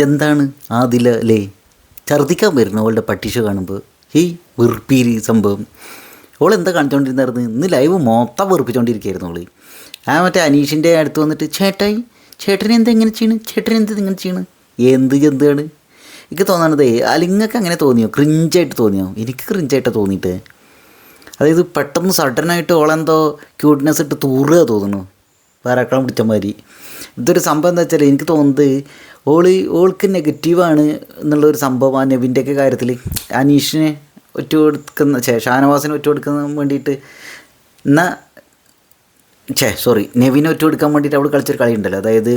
എന്താണ് ആദില അല്ലേ ഛർദ്ദിക്കാൻ വരുന്ന അവളുടെ പട്ടിഷ കാണുമ്പോൾ ഹേയ് വെറുപ്പീരി സംഭവം. അവൾ എന്താ കാണിച്ചുകൊണ്ടിരുന്നായിരുന്നു ഇന്ന് ലൈവ് മൊത്തം വെറുപ്പിച്ചുകൊണ്ടിരിക്കുകയായിരുന്നു അവൾ ആ മറ്റേ അനീഷിന്റെ അടുത്ത് വന്നിട്ട് ചേട്ടായി ചേട്ടനെ എന്താ ഇങ്ങനെ ചെയ്യണ്? ചേട്ടനെ എന്ത് ഇങ്ങനെ ചെയ്യണ്? എന്ത് എന്താണ് എനിക്ക് തോന്നണതേ അലിങ്ങക്ക് അങ്ങനെ തോന്നിയോ? ക്രിഞ്ചായിട്ട് തോന്നിയോ? എനിക്ക് ക്രിഞ്ചായിട്ട് തോന്നിയിട്ട്. അതായത് പെട്ടെന്ന് സഡനായിട്ട് ഓളെന്തോ ക്യൂട്ട്നെസ് ഇട്ട് തൂറുക തോന്നുന്നു. വേറെക്കളം പിടിച്ച മാതിരി ഇതൊരു സംഭവം എന്താ വെച്ചാൽ എനിക്ക് തോന്നുന്നത് ഓൾ ഓൾക്ക് നെഗറ്റീവാണ് എന്നുള്ളൊരു സംഭവം ആ നെവിന്റെയൊക്കെ കാര്യത്തിൽ. അനീഷിനെ ഒറ്റ കൊടുക്കുന്ന ഛേ ഷാനവാസിനെ ഒറ്റ കൊടുക്കുന്ന വേണ്ടിയിട്ട് എന്നാൽ ഛേ സോറി നെവിനെ ഒറ്റ കൊടുക്കാൻ വേണ്ടിയിട്ട് അവൾ കളിച്ചൊരു കളി ഉണ്ടല്ലോ. അതായത്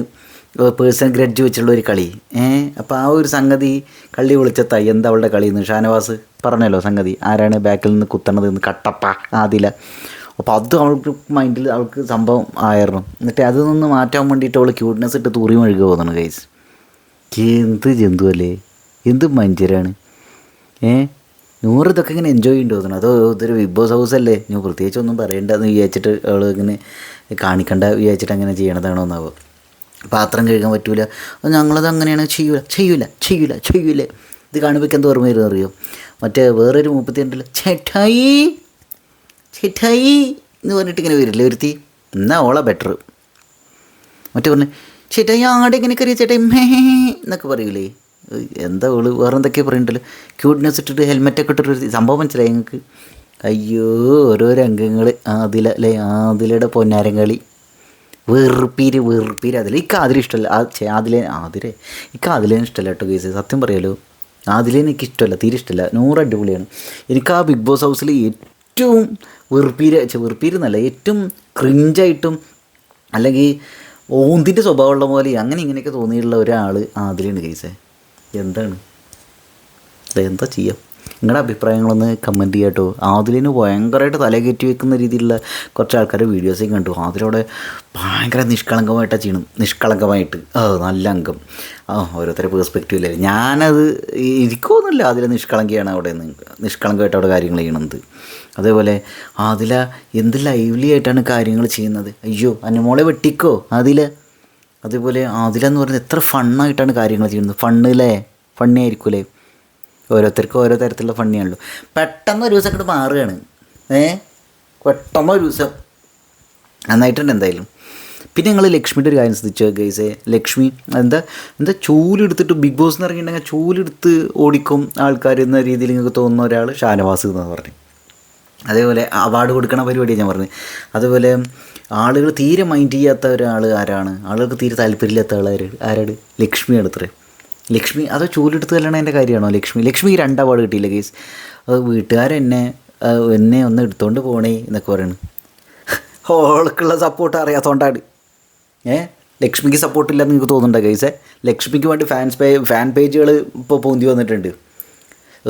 പേഴ്സണൽ ഗ്രഡ്ജ് വെച്ചുള്ള ഒരു കളി. ഏഹ് അപ്പോൾ ആ ഒരു സംഗതി കള്ളി വിളിച്ചെത്തായി. എന്താ അവളുടെ കളി എന്ന് ഷാനവാസ് പറഞ്ഞല്ലോ സംഗതി. ആരാണ് ബാക്കിൽ നിന്ന് കുത്തണത് എന്ന്? കട്ടപ്പ ആദില. അപ്പോൾ അത് അവൾക്ക് മൈൻഡിൽ അവൾക്ക് സംഭവം ആയിരുന്നു. എന്നിട്ട് അതിൽ നിന്ന് മാറ്റാൻ വേണ്ടിയിട്ട് അവൾ ക്യൂട്ട്നെസ് ഇട്ട് തൂറി മഴുകുക പോകുന്നു ഗൈസ് എന്ത് ജന്തു അല്ലേ? എന്ത് മഞ്ചരാണ് ഏ? നൂറ് ഇതൊക്കെ ഇങ്ങനെ എൻജോയ് ചെയ്യേണ്ടി തോന്നുന്നു അതോ ഇതൊരു ബിഗ് ബോസ് ഹൗസ് അല്ലേ? ഞാൻ പ്രത്യേകിച്ച് ഒന്നും പറയണ്ടെന്ന് വിചാരിച്ചിട്ട് അവൾ ഇങ്ങനെ കാണിക്കണ്ട വിചാരിച്ചിട്ട് അങ്ങനെ ചെയ്യണതാണോ എന്നാവോ. പാത്രം കഴുകാൻ പറ്റൂല. ഞങ്ങളത് അങ്ങനെയാണ് ചെയ്യൂല. ചെയ്യൂല. ചെയ്യൂല. ചെയ്യൂല. ഇത് കാണുമ്പോൾ എന്താ ഓർമ്മ വരുന്നത് അറിയോ മറ്റേ വേറൊരു മുപ്പത്തി രണ്ടിൽ ചേട്ടായി! ചേട്ടായി എന്ന് പറഞ്ഞിട്ട് ഇങ്ങനെ വരില്ലേ ഒരുത്തി? എന്നാ ഓളാ ബെറ്റർ മറ്റേ പറഞ്ഞു ചേട്ടായി ആടെ ഇങ്ങനെ കയറിയ ചേട്ടായി മേ എന്നൊക്കെ പറയൂലേ? എന്താ ഓൾ വേറെ എന്തൊക്കെയാ പറയണ്ടല്ലോ? ക്യൂട്ട്നെസ് ഇട്ടിട്ട് ഹെൽമെറ്റൊക്കെ ഇട്ടിട്ട് സംഭവം മനസ്സിലായി ഞങ്ങൾക്ക് അയ്യോ ഓരോ രംഗങ്ങൾ ആദില അല്ലേ? ആദിലയുടെ പൊന്നാരം കളി. വെറുപ്പീര് വെറുപ്പീര്. അതിൽ ഈ കാതിൽ ഇഷ്ടമല്ല ആ ചേ ആദിലെ ആതിരെ ഈ കാതിലേന് ഇഷ്ടമല്ല കേട്ടോ കേസ് സത്യം പറയാലോ. ആതിലേനെ എനിക്ക് ഇഷ്ടമല്ല തീരെ ഇഷ്ടമല്ല നൂറ് അടിപൊളിയാണ്. എനിക്ക് ആ ബിഗ് ബോസ് ഹൗസിൽ ഏറ്റവും വെറുപ്പീര് വെറുപ്പീരുന്നല്ല ഏറ്റവും ക്രിഞ്ചായിട്ടും അല്ലെങ്കിൽ ഓന്തിന്റെ സ്വഭാവമുള്ള പോലെ അങ്ങനെ ഇങ്ങനെയൊക്കെ തോന്നിയിട്ടുള്ള ഒരാൾ ആദിലാണ് കേസേ എന്താണ്? എന്താ ചെയ്യാം? നിങ്ങളുടെ അഭിപ്രായങ്ങളൊന്ന് കമന്റ് ചെയ്യാം കേട്ടോ. ആദിലിന് ഭയങ്കരമായിട്ട് തല കയറ്റി വെക്കുന്ന രീതിയിലുള്ള കുറച്ച് ആൾക്കാരുടെ വീഡിയോസൊക്കെ കണ്ടു. ആതിലോടെ ഭയങ്കര നിഷ്കളങ്കമായിട്ടാണ് ചെയ്യണം നിഷ്കളങ്കമായിട്ട്. നല്ല അംഗം. ആ ഓരോരുത്തരുടെ പേഴ്സ്പെക്റ്റീവില്ലേ ഞാനത് ഇരിക്കുമൊന്നുമില്ല അതിലെ നിഷ്കളങ്കയാണ് അവിടെ നിന്ന്. നിഷ്കളങ്കമായിട്ട് അവിടെ കാര്യങ്ങൾ ചെയ്യണത്. അതേപോലെ അതില എന്ത് ലൈവ്ലി ആയിട്ടാണ് കാര്യങ്ങൾ ചെയ്യുന്നത്. അയ്യോ അനുമോളെ വെട്ടിക്കോ അതില അതേപോലെ അതിലെന്ന് പറയുന്നത് എത്ര ഫണ്ണായിട്ടാണ് കാര്യങ്ങൾ ചെയ്യുന്നത്. ഫണ്ണില്ലേ ഫണ്ണി ആയിരിക്കൂലേ? ഓരോരുത്തർക്കും ഓരോ തരത്തിലുള്ള ഫണ്ണിയാണല്ലോ പെട്ടെന്ന് ഒരു ദിവസം അങ്ങോട്ട് മാറുകയാണ്. ഏ? പെട്ടെന്ന് ഒരു ദിവസം. നന്നായിട്ടുണ്ട് എന്തായാലും. പിന്നെ ഞങ്ങൾ ലക്ഷ്മിയുടെ ഒരു കാര്യം ശ്രദ്ധിച്ചു ഗൈസേ ലക്ഷ്മി എന്താ എന്താ ചൂലെടുത്തിട്ട് ബിഗ് ബോസ് എന്ന് ഇറങ്ങിയിട്ടുണ്ടെങ്കിൽ ചൂലെടുത്ത് ഓടിക്കും ആൾക്കാർ എന്ന രീതിയിൽ നിങ്ങൾക്ക് തോന്നുന്ന ഒരാൾ ഷാനവാസ് എന്ന് പറഞ്ഞു. അതേപോലെ അവാർഡ് കൊടുക്കണ പരിപാടിയാണ് ഞാൻ പറഞ്ഞത് അതുപോലെ ആളുകൾ തീരെ മൈൻഡ് ചെയ്യാത്ത ഒരാൾ ആരാണ്? ആളുകൾക്ക് തീരെ താല്പര്യമില്ലാത്ത ആൾ ആരാണ്? ലക്ഷ്മിയാണ് അത്രേ. ലക്ഷ്മി അത് ചൂലെടുത്ത് കല്ലണതിന്റെ കാര്യമാണോ ലക്ഷ്മി? ലക്ഷ്മിക്ക് രണ്ട് അവാർഡ് കിട്ടിയില്ല കേസ് അത് വീട്ടുകാരെന്നെ എന്നെ ഒന്ന് എടുത്തോണ്ട് പോണേ എന്നൊക്കെ പറയണ്. ഓൾക്കുള്ള സപ്പോർട്ട് അറിയാത്തോണ്ടാണ്. ഏ? ലക്ഷ്മിക്ക് സപ്പോർട്ടില്ലെന്ന് നിങ്ങൾക്ക് തോന്നുന്നുണ്ടോ കേസേ ലക്ഷ്മിക്ക് വേണ്ടി ഫാൻസ് പേ ഫാൻ പേജുകൾ ഇപ്പോൾ പൊന്തി വന്നിട്ടുണ്ട്.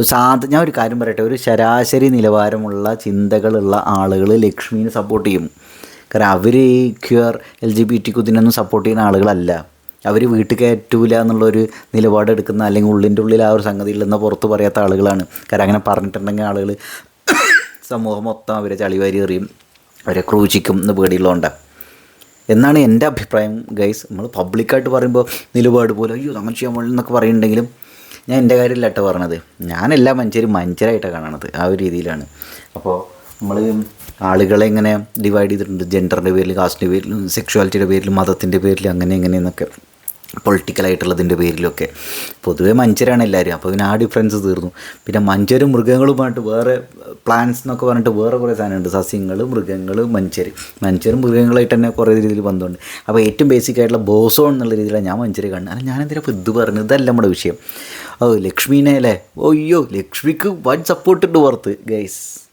സാധ ഞാൻ ഒരു കാര്യം പറയട്ടെ. ഒരു ശരാശരി നിലവാരമുള്ള ചിന്തകളുള്ള ആളുകൾ ലക്ഷ്മിനെ സപ്പോർട്ട് ചെയ്യും. കാരണം അവർ queer L G B T കുതിനൊന്നും support ചെയ്യുന്ന ആളുകളല്ല. അവർ വീട്ടിൽ കയറ്റൂല എന്നുള്ളൊരു നിലപാടെടുക്കുന്ന അല്ലെങ്കിൽ ഉള്ളിന്റെ ഉള്ളിൽ ആ ഒരു സംഗതിയിൽ നിന്ന് പുറത്ത് പറയാത്ത ആളുകളാണ്. കാരണം അങ്ങനെ പറഞ്ഞിട്ടുണ്ടെങ്കിൽ ആളുകൾ സമൂഹം മൊത്തം അവരെ ചളിവാരി എറിയും അവരെ ക്രൂശിക്കും എന്ന് പേടിയുള്ളതുകൊണ്ടാണ് എന്നാണ് എന്റെ അഭിപ്രായം ഗൈസ് നമ്മൾ പബ്ലിക്കായിട്ട് പറയുമ്പോൾ നിലപാട് പോലെ അയ്യോ നമ്മൾ ചെയ്യാൻ പാടില്ല എന്നൊക്കെ പറയുന്നുണ്ടെങ്കിലും ഞാൻ എന്റെ കാര്യമില്ല കേട്ടോ പറഞ്ഞത്. ഞാൻ എല്ലാ മനുഷ്യരും മനുഷ്യരായിട്ടാണ് കാണുന്നത് ആ ഒരു രീതിയിലാണ്. അപ്പോൾ നമ്മൾ ആളുകളെ ഇങ്ങനെ ഡിവൈഡ് ചെയ്തിട്ടുണ്ട്? ജെൻഡറിന്റെ പേരിൽ കാസ്റ്റിന്റെ പേരിലും സെക്ഷുവാലിറ്റിയുടെ പേരിലും മതത്തിന്റെ പേരിലും അങ്ങനെ ഇങ്ങനെ എന്നൊക്കെ. പൊളിറ്റിക്കലായിട്ടുള്ളതിന്റെ പേരിലൊക്കെ. പൊതുവെ മനുഷ്യരാണ് എല്ലാവരും. അപ്പോൾ പിന്നെ ആ ഡിഫറൻസ് തീർന്നു. പിന്നെ മനുഷ്യരും മൃഗങ്ങളുമായിട്ട് വേറെ പ്ലാന്റ്സ് എന്നൊക്കെ പറഞ്ഞിട്ട് വേറെ കുറേ സാധനമുണ്ട്. സസ്യങ്ങൾ മൃഗങ്ങൾ മനുഷ്യർ മനുഷ്യരും മൃഗങ്ങളായിട്ട് തന്നെ കുറേ രീതിയിൽ ബന്ധമുണ്ട്. അപ്പോൾ ഏറ്റവും ബേസിക് ആയിട്ടുള്ള ബോസോൺ എന്നുള്ള രീതിയിലാണ് ഞാൻ മനുഷ്യരെ കാണുന്നത്. അല്ല ഇപ്പോൾ ഇത് പറഞ്ഞു ഇതല്ല നമ്മുടെ വിഷയം. ഓ ലക്ഷ്മീനെ അല്ലേ? ഓയ്യോ ലക്ഷ്മിക്ക് വൻ സപ്പോർട്ടുണ്ട് പുറത്ത് ഗൈസ്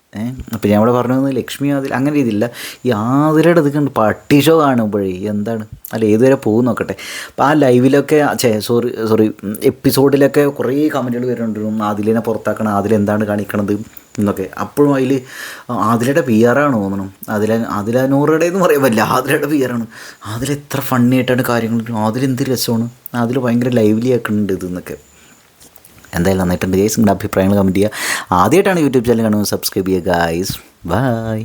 അപ്പോൾ ഞാൻ ഇവിടെ പറഞ്ഞു വന്നത് ലക്ഷ്മി അതിൽ അങ്ങനെ രീതിയില്ല ഈ ആതിരയുടെ ഇത് കണ്ട് പട്ടി ഷോ കാണുമ്പോഴേ എന്താണ്? അല്ല ഏതുവരെ പോകും നോക്കട്ടെ. അപ്പോൾ ആ ലൈവിലൊക്കെ ചേ സോറി സോറി എപ്പിസോഡിലൊക്കെ കുറേ കമന്റുകൾ വരുന്നുണ്ട് ആതിലിനെ പുറത്താക്കണം എന്താണ് കാണിക്കണത് എന്നൊക്കെ. അപ്പോഴും അതിൽ ആതിലയുടെ പി ആറാണ് തോന്നണം. അതില അതില നൂറുടെ എന്ന് പറയാൻ പറ്റില്ല. ആതിലയുടെ പി ആറാണ് അതിലെത്ര ഫണ്ണി ആയിട്ടാണ് കാര്യങ്ങൾ. അതിലെന്ത് രസമാണ്. അതിൽ ഭയങ്കര ലൈവ്ലി ആക്കുന്നുണ്ട് ഇതെന്നൊക്കെ. എന്തായാലും നന്നായിട്ടുണ്ട്. ഗൈസ് നിങ്ങളുടെ അഭിപ്രായങ്ങൾ കമന്റ് ചെയ്യുക. ആദ്യമായിട്ടാണ് യൂട്യൂബ് ചാനൽ കാണുന്നത് സബ്സ്ക്രൈബ് ചെയ്യുക ഗൈസ് ബൈ